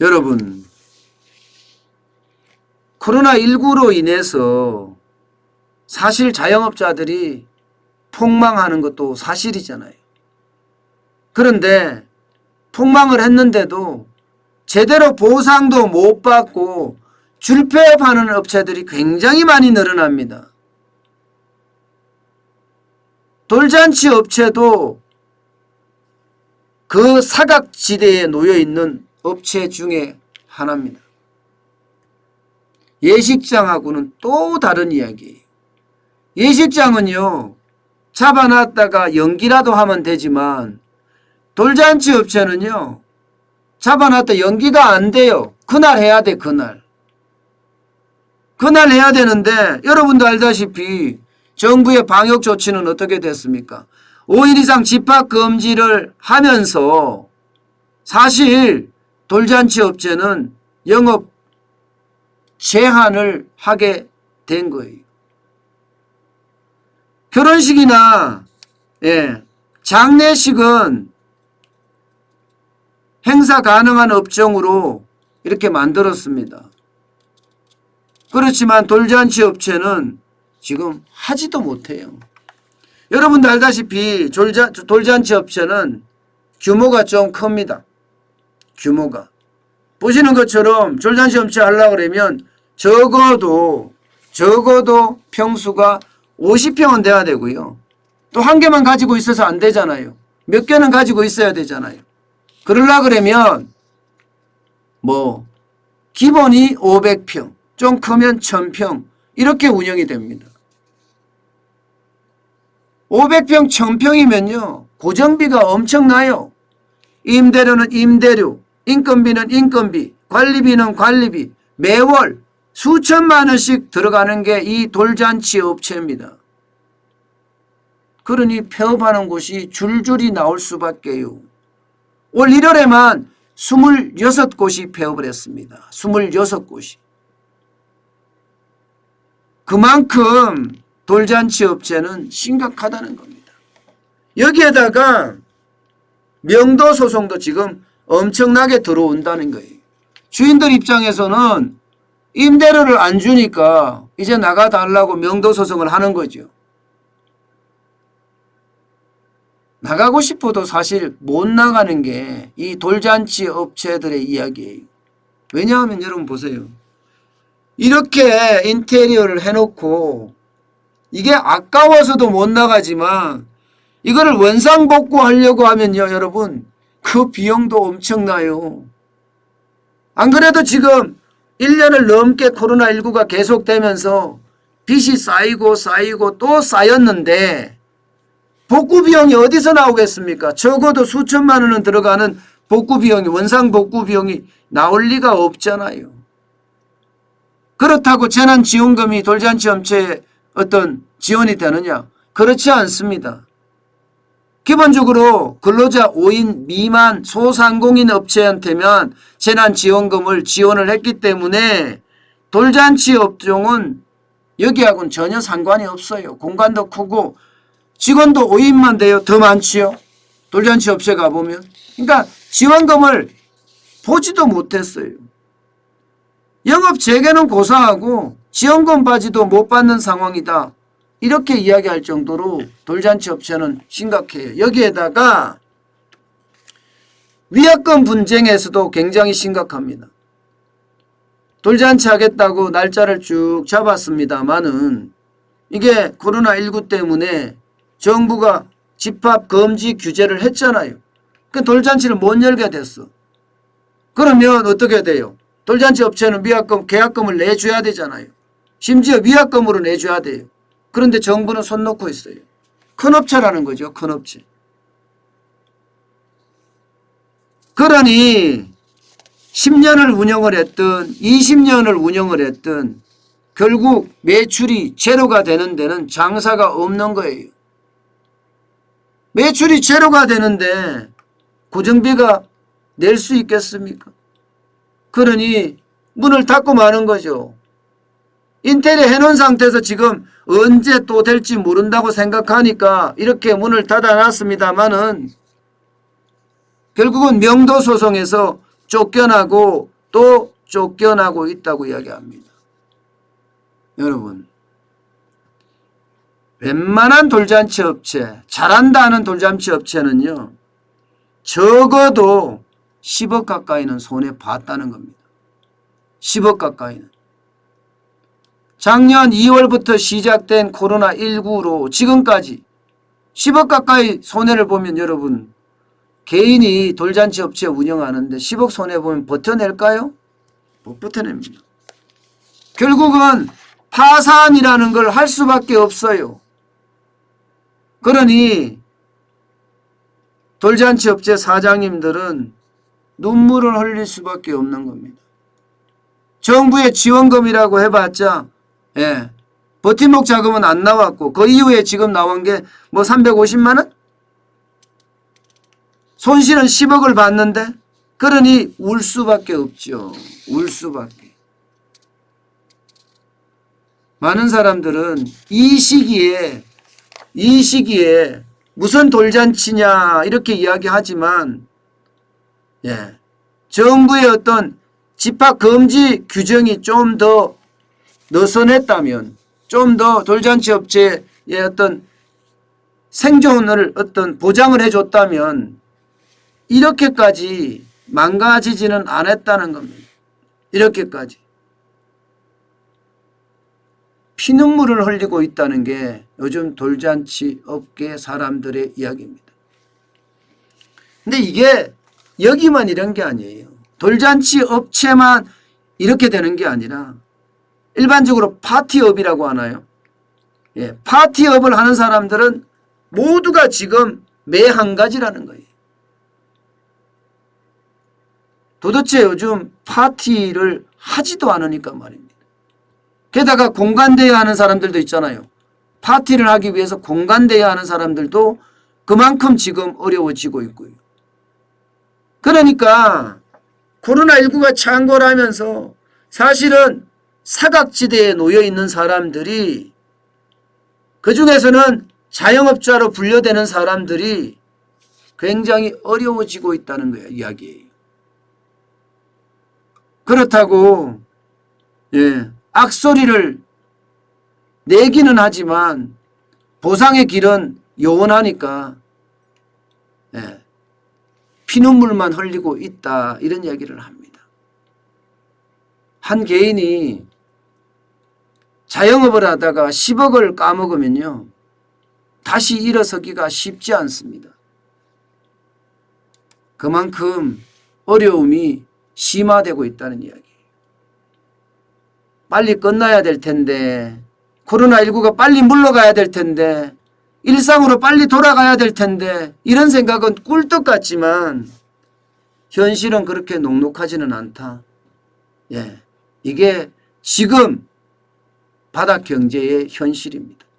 여러분, 코로나19로 인해서 사실 자영업자들이 폭망하는 것도 사실이잖아요. 그런데 폭망을 했는데도 제대로 보상도 못 받고 줄폐업하는 업체들이 굉장히 많이 늘어납니다. 돌잔치 업체도 그 사각지대에 놓여 있는 업체 중에 하나입니다. 예식장하고는 또 다른 이야기예요. 예식장은요, 잡아놨다가 연기라도 하면 되지만, 돌잔치 업체는요, 잡아놨다 연기가 안 돼요. 그날 해야 돼, 그날. 그날 해야 되는데, 여러분도 알다시피, 정부의 방역 조치는 어떻게 됐습니까? 5일 이상 집합 금지를 하면서, 사실, 돌잔치 업체는 영업 제한을 하게 된 거예요. 결혼식이나 예, 장례식은 행사 가능한 업종으로 이렇게 만들었습니다. 그렇지만 돌잔치 업체는 지금 하지도 못해요. 여러분도 알다시피 돌잔치 업체는 규모가 좀 큽니다. 규모가. 보시는 것처럼 돌잔치 업체 하려고 그러면 적어도 적어도 평수가 50평은 돼야 되고요. 또 한 개만 가지고 있어서 안 되잖아요. 몇 개는 가지고 있어야 되잖아요. 그러려 그러면 뭐 기본이 500평, 좀 크면 1000평 이렇게 운영이 됩니다. 500평, 1000평이면요. 고정비가 엄청나요. 임대료는 임대료, 인건비는 인건비, 관리비는 관리비, 매월 수천만 원씩 들어가는 게 이 돌잔치 업체입니다. 그러니 폐업하는 곳이 줄줄이 나올 수밖에요. 올 1월에만 26곳이 폐업을 했습니다. 26곳이. 그만큼 돌잔치 업체는 심각하다는 겁니다. 여기에다가 명도 소송도 지금 엄청나게 들어온다는 거예요. 주인들 입장에서는 임대료를 안 주니까 이제 나가달라고 명도 소송을 하는 거죠. 나가고 싶어도 사실 못 나가는 게 이 돌잔치 업체들의 이야기예요. 왜냐하면 여러분 보세요. 이렇게 인테리어를 해놓고 이게 아까워서도 못 나가지만 이거를 원상복구 하려고 하면요, 여러분. 그 비용도 엄청나요. 안 그래도 지금 1년을 넘게 코로나19가 계속되면서 빚이 쌓이고 쌓이고 또 쌓였는데 복구 비용이 어디서 나오겠습니까? 적어도 수천만 원은 들어가는 복구 비용이 원상 복구 비용이 나올 리가 없잖아요. 그렇다고 재난 지원금이 돌잔치 업체에 어떤 지원이 되느냐? 그렇지 않습니다. 기본적으로 근로자 5인 미만 소상공인 업체한테만 재난지원금을 지원을 했기 때문에 돌잔치 업종은 여기하고는 전혀 상관이 없어요. 공간도 크고 직원도 5인만 돼요. 더 많지요. 돌잔치 업체 가보면. 그러니까 지원금을 보지도 못했어요. 영업 재개는 고사하고 지원금 받지도 못 받는 상황이다. 이렇게 이야기할 정도로 돌잔치 업체는 심각해요. 여기에다가 위약금 분쟁에서도 굉장히 심각합니다. 돌잔치 하겠다고 날짜를 쭉 잡았습니다만은 이게 코로나19 때문에 정부가 집합 금지 규제를 했잖아요. 그 돌잔치를 못 열게 됐어. 그러면 어떻게 돼요? 돌잔치 업체는 위약금, 계약금을 내줘야 되잖아요. 심지어 위약금으로 내줘야 돼요. 그런데 정부는 손 놓고 있어요. 큰 업체라는 거죠. 큰 업체. 그러니 10년을 운영을 했든 20년을 운영을 했든 결국 매출이 제로가 되는 데는 장사가 없는 거예요. 매출이 제로가 되는데 고정비가 낼 수 있겠습니까? 그러니 문을 닫고 마는 거죠. 인테리어 해놓은 상태에서 지금 언제 또 될지 모른다고 생각하니까 이렇게 문을 닫아놨습니다마는 결국은 명도 소송에서 쫓겨나고 또 쫓겨나고 있다고 이야기합니다. 여러분 웬만한 돌잔치 업체 잘한다 하는 돌잔치 업체는요 적어도 10억 가까이는 손해 봤다는 겁니다. 10억 가까이는. 작년 2월부터 시작된 코로나19로 지금까지 10억 가까이 손해를 보면 여러분 개인이 돌잔치 업체 운영하는데 10억 손해보면 버텨낼까요? 못 버텨냅니다. 결국은 파산이라는 걸 할 수밖에 없어요. 그러니 돌잔치 업체 사장님들은 눈물을 흘릴 수밖에 없는 겁니다. 정부의 지원금이라고 해봤자 예, 버팀목 자금은 안 나왔고 그 이후에 지금 나온 게 뭐 350만 원? 손실은 10억을 받는데 그러니 울 수밖에 없죠. 울 수밖에. 많은 사람들은 이 시기에 이 시기에 무슨 돌잔치냐 이렇게 이야기하지만 예. 정부의 어떤 집합 금지 규정이 좀 더 느슨했다면 좀 더 돌잔치 업체의 어떤 생존을 어떤 보장을 해줬다면 이렇게까지 망가지지는 않았다는 겁니다. 이렇게까지. 피눈물을 흘리고 있다는 게 요즘 돌잔치 업계 사람들의 이야기입니다. 근데 이게 여기만 이런 게 아니에요. 돌잔치 업체만 이렇게 되는 게 아니라 일반적으로 파티업이라고 하나요? 예, 파티업을 하는 사람들은 모두가 지금 매 한 가지라는 거예요. 도대체 요즘 파티를 하지도 않으니까 말입니다. 게다가 공간대여 하는 사람들도 있잖아요. 파티를 하기 위해서 공간대여 하는 사람들도 그만큼 지금 어려워지고 있고요. 그러니까 코로나19가 창궐하면서 사실은 사각지대에 놓여 있는 사람들이 그 중에서는 자영업자로 분류되는 사람들이 굉장히 어려워지고 있다는 거예요, 이야기예요. 그렇다고 예, 악소리를 내기는 하지만 보상의 길은 요원하니까 예, 피눈물만 흘리고 있다 이런 이야기를 합니다. 한 개인이 자영업을 하다가 10억을 까먹으면요. 다시 일어서기가 쉽지 않습니다. 그만큼 어려움이 심화되고 있다는 이야기. 빨리 끝나야 될 텐데, 코로나19가 빨리 물러가야 될 텐데, 일상으로 빨리 돌아가야 될 텐데, 이런 생각은 꿀떡 같지만, 현실은 그렇게 녹록하지는 않다. 예. 이게 지금 바닥 경제의 현실입니다.